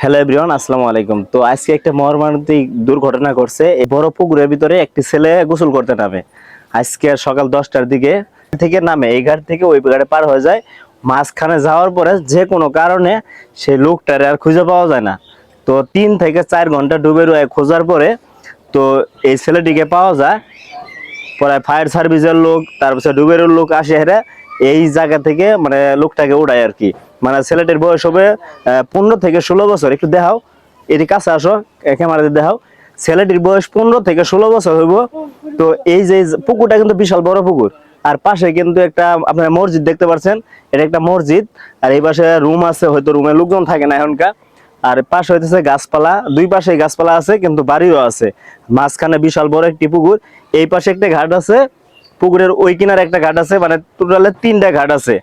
Hello everyone আসসালামু আলাইকুম। তো আজকে একটা মর্মান্তিক দুর্ঘটনা ঘটছে। বড় পুকুরের ভিতরে একটি ছেলে গোসল করতে নামে। আজকে সকাল দশটার দিকে থেকে নামে। এই ঘাট থেকে ওই ঘাটে পার হয়ে যায়। মাঝখানে যাওয়ার পরে যে কোনো কারণে সেই লোকটারে আর খুঁজে পাওয়া যায় না। তো তিন থেকে চার ঘণ্টা ডুবে রয়ে খোঁজার পরে তো এই ছেলেটিকে পাওয়া যায়। পরে ফায়ার সার্ভিসের লোক, তারপরে ডুবের লোক আসে হেরে। এই জায়গা থেকে মানে লোকটাকে উড়ায় আর কি। মানে ছেলেটির বয়স হবে পনেরো থেকে ষোলো বছর। একটু দেখাও। এটি কাছে আসো ক্যামেরাতে দেখাও। ছেলেটির বয়স পনেরো থেকে ষোলো বছর হইব। তো এই যে পুকুরটা কিন্তু বিশাল বড় পুকুর। আর পাশে কিন্তু একটা আপনার মসজিদ দেখতে পাচ্ছেন এটা একটা মসজিদ। আর এই পাশে রুম আছে, হয়তো রুমে লোকজন থাকে না এখনকার। আর পাশে হইতেছে গাছপালা। দুই পাশে গাছপালা আছে, কিন্তু বাড়িও আছে। মাঝখানে বিশাল বড় একটি পুকুর। এই পাশে একটা ঘাট আছে। পুকুরের ওই কিনারে একটা ঘাট আছে মানে টোটালে তিনটা ঘাট আছে।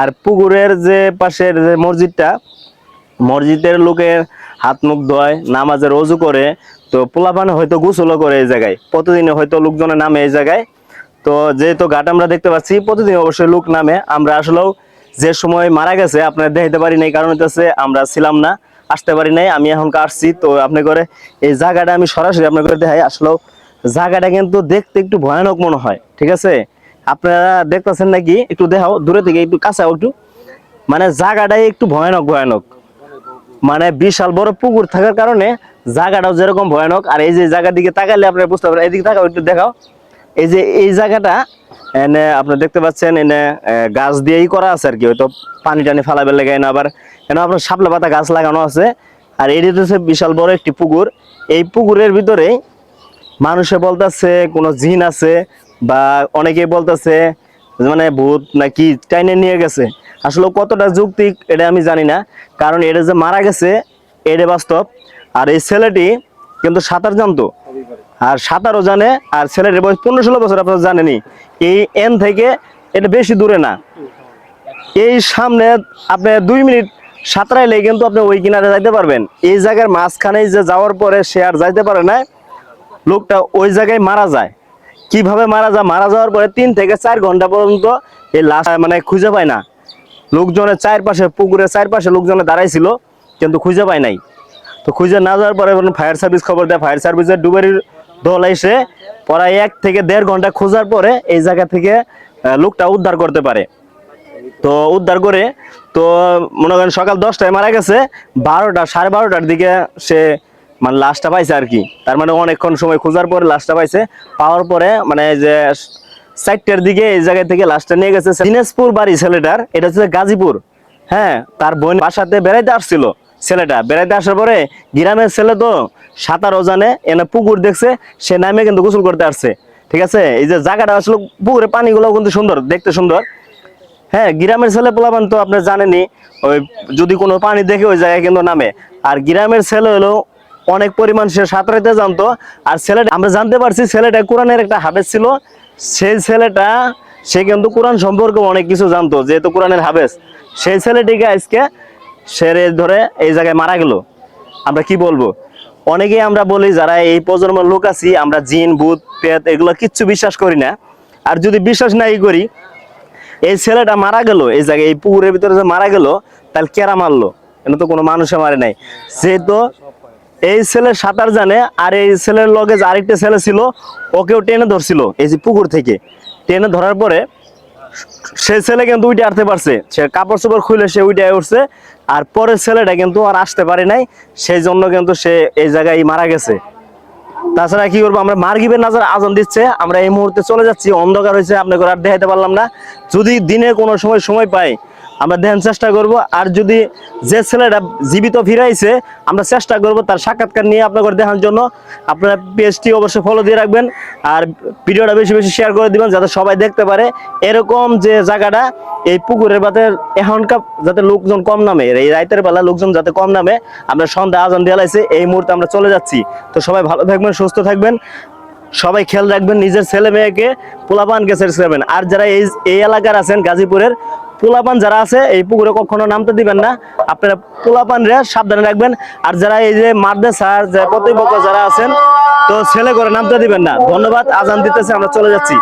আর পুকুরের যে পাশের যে মসজিদটা, মসজিদের লোকের হাত মুখ ধোয়, নামাজের অজু করে, তো পোলাপানে হয়তো গোসলও করে এই জায়গায়। প্রতিদিনে হয়তো লোকজনের নামে এই জায়গায়। তো যেহেতু ঘাট আমরা দেখতে পাচ্ছি প্রতিদিন অবশ্যই লোক নামে। আমরা আসলেও যে সময় মারা গেছে, আপনার দেখতে পারি নাই, কারণ হচ্ছে আমরা ছিলাম না, আসতে পারি নাই, আমি এখন আসছি। তো আপনি করে এই জায়গাটা আমি সরাসরি আপনার করে দেখাই, আসলেও জায়গাটা কিন্তু দেখতে একটু ভয়ানক মনে হয়, ঠিক আছে? আপনারা দেখতেছেন নাকি? একটু দেখাও, দূরে থেকে একটু কাছে একটু। মানে জায়গাটাই একটু ভয়ানক ভয়ানক। মানে বিশাল বড় পুকুর থাকার কারণে জায়গাটাও যেরকম ভয়ানক। আর এই যে জায়গার দিকে তাকালে আপনারা বুঝতে পারবেন, এদিকে তাকাও, একটু দেখাও। এই যে এই জায়গাটা, এনে আপনি দেখতে পাচ্ছেন, এনে গাছ দিয়েই করা আছে আর কি। হয়তো পানি টানি ফালাবে লেগে না, আবার এনে আপনার শাপলা পাতা গাছ লাগানো আছে। আর এটি হচ্ছে বিশাল বড় একটি পুকুর। এই পুকুরের ভিতরে মানুষে বলতেছে, কোনো জিন আছে, বা অনেকে বলতেছে মানে ভূত নাকি টাইনে নিয়ে গেছে। আসলে কতটা যুক্তি এটা আমি জানি না, কারণ এটা যে মারা গেছে, এটা বাস্তব। আর এই ছেলেটি কিন্তু সাঁতার জানতো। আর সাঁতারও জানে, আর ছেলেটির বয়স পনেরো ষোলো বছর, আপনারা জানেনি এই এন থেকে এটা বেশি দূরে না। এই সামনে আপনি দুই মিনিট সাঁতরাইলে কিন্তু আপনি ওই কিনারে যাইতে পারবেন। এই জায়গার মাঝখানে যে যাওয়ার পরে সে আর যাইতে পারে না। লোকটা ওই জায়গায় মারা যায়। কীভাবে মারা যায়? মারা যাওয়ার পরে তিন থেকে চার ঘণ্টা পর্যন্ত এই লাশ মানে খুঁজে পায় না। লোকজনের চারপাশে, পুকুরের চারপাশে লোকজনে দাঁড়াইছিল, কিন্তু খুঁজে পায় নাই। তো খুঁজে না যাওয়ার পরে ফায়ার সার্ভিস খবর দেয় ফায়ার সার্ভিসের ডুবের দল এসে প্রায় এক থেকে দেড় ঘণ্টা খোঁজার পরে এই জায়গা থেকে লোকটা উদ্ধার করতে পারে। তো উদ্ধার করে, তো মনে করেন সকাল দশটায় মারা গেছে, বারোটা, সাড়ে বারোটার দিকে সে মানে লাশটা পাইছে আর কি। তার মানে অনেকক্ষণ সময় খোঁজার পরে লাশটা পাইছে। পাওয়ার পরে মানে যে চারটার দিকে এই জায়গা থেকে লাশটা নিয়ে গেছে দিনাজপুর বাড়ি ছেলেটার, এটা হচ্ছে গাজীপুর। হ্যাঁ তার বোন বাসাতে বেড়াইতে আসছিল ছেলেটা। বেড়াইতে আসার পরে গ্রামের ছেলে তো সাঁতারও জানে, এনে পুকুর দেখছে, সে নামে কিন্তু গোসল করতে আসছে। ঠিক আছে? এই যে জায়গাটা আসলে পুকুরের পানিগুলো কিন্তু সুন্দর, দেখতে সুন্দর। হ্যাঁ গ্রামের ছেলে পোলাপান তো আপনি জানেনই, ওই যদি কোনো পানি দেখে ওই জায়গায় কিন্তু নামে। আর গ্রামের ছেলে হলো অনেক পরিমাণ সে সাঁতরাইতে জানতো। আর ছেলেটা আমরা জানতে পারছি ছেলেটা কোরআনের একটা হাবেজ ছিল। সেই ছেলেটা সে কিন্তু কোরআন সম্পর্কে অনেক কিছু জানতো, যেহেতু কোরআনের হাবেজ সেই ছেলেটিকে আজকে সে ধরে এই জায়গায় মারা গেল। আমরা কি বলব? অনেকেই আমরা বলি, যারা এই প্রজন্মের লোক আছি, আমরা জিন, ভূত পেত এগুলো কিচ্ছু বিশ্বাস করি না। আর যদি বিশ্বাস নাই করি, এই ছেলেটা মারা গেল, এই জায়গায় এই পুকুরের ভিতরে যে মারা গেল, তাহলে কেরা মারলো? এটা তো কোনো মানুষে মারে নাই। যেহেতু এই ছেলে সাঁতার জানে, আর এই ছেলের লগে যে আরেকটা ছেলে ছিল, ওকেও টেনে ধরছিল, এই যে পুকুর থেকে। টেনে ধরার পরে সে ছেলে কিন্তু উঠে আসতে পারছে। সে কাপড় চোপড় খুলে সে উঠে উঠছে, আর পরের ছেলেটা কিন্তু আর আসতে পারে নাই, সেই জন্য কিন্তু সে এই জায়গায় মারা গেছে। তাছাড়া কি করব, আমরা মার্গিবের নাজার আজান দিচ্ছে, আমরা এই মুহূর্তে চলে যাচ্ছি, অন্ধকার হয়েছে, আপনাকে আর দেখাতে পারলাম না। যদি দিনে কোনো সময় সময় পাই আমরা দেখার চেষ্টা করব। আর যদি যে ছেলেটা জীবিত ফিরাইছে, আমরা চেষ্টা করব তার সাক্ষাৎকার নিয়ে আপনাদের দেখার জন্য। আপনারা পেজটি অবশ্যই ফলো দিয়ে রাখবেন আর ভিডিওটা বেশি বেশি শেয়ার করে দিবেন যাতে সবাই দেখতে পারে এরকম যে জায়গাটা, এই পুকুরের বাতে এখনকার যাতে লোকজন কম নামে, এই রাইতের বেলা লোকজন যাতে কম নামে, আমরা সন্ধ্যা আজান দিয়ে এই মুহূর্তে আমরা চলে যাচ্ছি। তো সবাই ভালো থাকবেন, সুস্থ থাকবেন। সবাই খেয়াল রাখবেন, নিজের ছেলে মেয়েকে পোলাপানকে ছেড়ে যাবেন আর যারা এই এই এলাকার আছেন গাজীপুরের পোলাপান যারা আছে, এই পুকুরে কখনো নামতে দিবেন না। আপনারা পোলাপানরা সাবধানে রাখবেন। আর যারা এই যে মারদে স্যার যে প্রতিপক্ষ যারা আছেন, তো ছেলে করে নামতে দিবেন না। ধন্যবাদ, আজান দিতেছে, আমরা চলে যাচ্ছি।